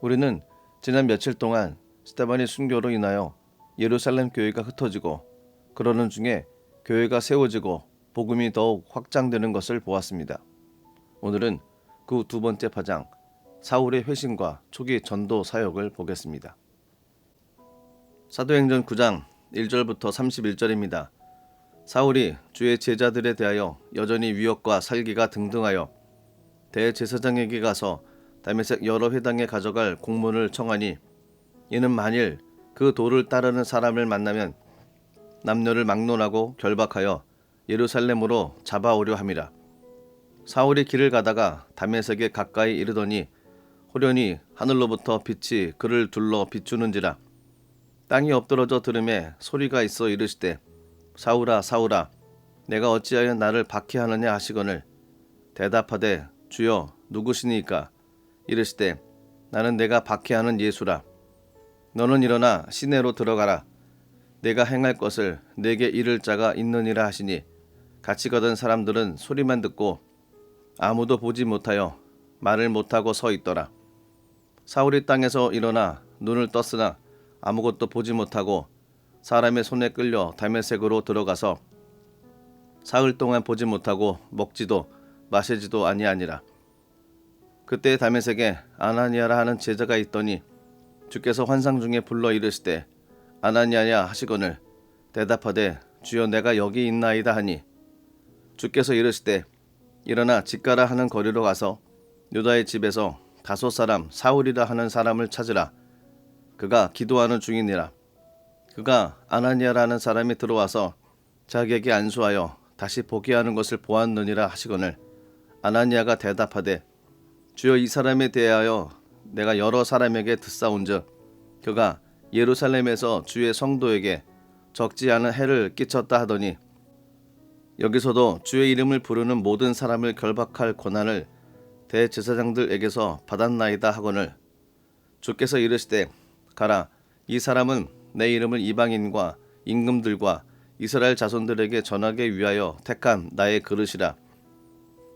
우리는 지난 며칠 동안 스테반의 순교로 인하여 예루살렘 교회가 흩어지고 그러는 중에 교회가 세워지고 복음이 더욱 확장되는 것을 보았습니다. 오늘은 그 두 번째 파장 사울의 회심과 초기 전도 사역을 보겠습니다. 사도행전 9장 1절부터 31절입니다. 사울이 주의 제자들에 대하여 여전히 위협과 살기가 등등하여 대제사장에게 가서 다메섹 여러 회당에 가져갈 공문을 청하니 이는 만일 그 도를 따르는 사람을 만나면 남녀를 막론하고 결박하여 예루살렘으로 잡아오려 함이라. 사울이 길을 가다가 다메섹에 가까이 이르더니 호련히 하늘로부터 빛이 그를 둘러 비추는지라 땅이 엎드러져 들음에 소리가 있어 이르시되 사울아 사울아 내가 어찌하여 나를 박해하느냐 하시거늘 대답하되 주여 누구시니까 이르시되 나는 내가 박해하는 예수라. 너는 일어나 시내로 들어가라. 내가 행할 것을 내게 이를 자가 있느니라 하시니 같이 가던 사람들은 소리만 듣고 아무도 보지 못하여 말을 못하고 서 있더라. 사울이 땅에서 일어나 눈을 떴으나 아무것도 보지 못하고 사람의 손에 끌려 다메섹으로 들어가서 사흘 동안 보지 못하고 먹지도 마시지도 아니하니라. 그때 다메섹에 아나니아라 하는 제자가 있더니 주께서 환상 중에 불러 이르시되 아나니아냐 하시거늘 대답하되 주여 내가 여기 있나이다 하니. 주께서 이르시되 일어나 집가라 하는 거리로 가서 유다의 집에서 다섯 사람 사울이라 하는 사람을 찾으라. 그가 기도하는 중이니라. 그가 아나니아라는 사람이 들어와서 자기에게 안수하여 다시 보게 하는 것을 보았느니라 하시거늘 아나니아가 대답하되 주여 이 사람에 대하여 내가 여러 사람에게 듣사온즉 그가 예루살렘에서 주의 성도에게 적지 않은 해를 끼쳤다 하더니 여기서도 주의 이름을 부르는 모든 사람을 결박할 권한을 대제사장들에게서 받았나이다 하거늘 주께서 이르시되 가라 이 사람은 내 이름을 이방인과 임금들과 이스라엘 자손들에게 전하게 위하여 택한 나의 그릇이라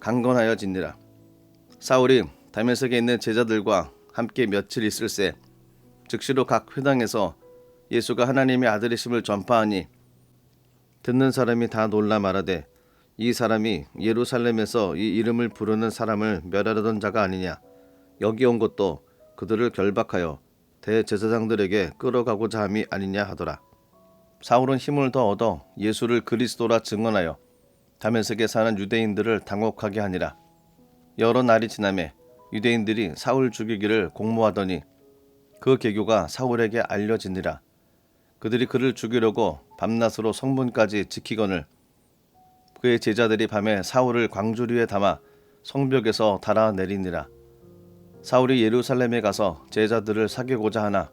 강건하여지니라. 사울이 다메섹에 있는 제자들과 함께 며칠 있을새 즉시로 각 회당에서 예수가 하나님의 아들이심을 전파하니 듣는 사람이 다 놀라 말하되 이 사람이 예루살렘에서 이 이름을 부르는 사람을 멸하려던 자가 아니냐. 여기 온 것도 그들을 결박하여 대제사장들에게 끌어가고자 함이 아니냐 하더라. 사울은 힘을 더 얻어 예수를 그리스도라 증언하여 다메섹에 사는 유대인들을 당혹하게 하니라. 여러 날이 지남에 유대인들이 사울 죽이기를 공모하더니 그 계교가 사울에게 알려지니라. 그들이 그를 죽이려고 밤낮으로 성문까지 지키거늘 그의 제자들이 밤에 사울을 광주리에 담아 성벽에서 달아 내리니라. 사울이 예루살렘에 가서 제자들을 사귀고자 하나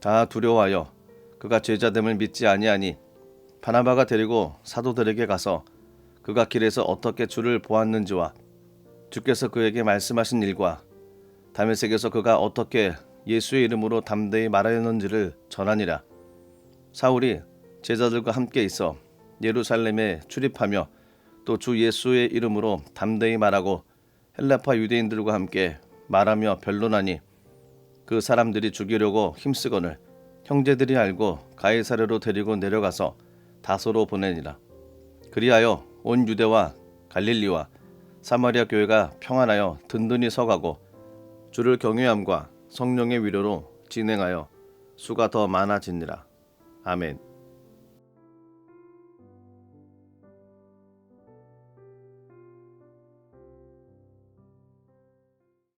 다 두려워하여 그가 제자됨을 믿지 아니하니 바나바가 데리고 사도들에게 가서 그가 길에서 어떻게 주를 보았는지와 주께서 그에게 말씀하신 일과 다메섹에서 그가 어떻게 예수의 이름으로 담대히 말하였는지를 전하니라. 사울이 제자들과 함께 있어 예루살렘에 출입하며 또 주 예수의 이름으로 담대히 말하고 헬라파 유대인들과 함께 말하며 변론하니 그 사람들이 죽이려고 힘쓰거늘 형제들이 알고 가이사르로 데리고 내려가서 다소로 보내니라. 그리하여 온 유대와 갈릴리와 사마리아 교회가 평안하여 든든히 서가고 주를 경외함과 성령의 위로로 진행하여 수가 더 많아지니라 아멘.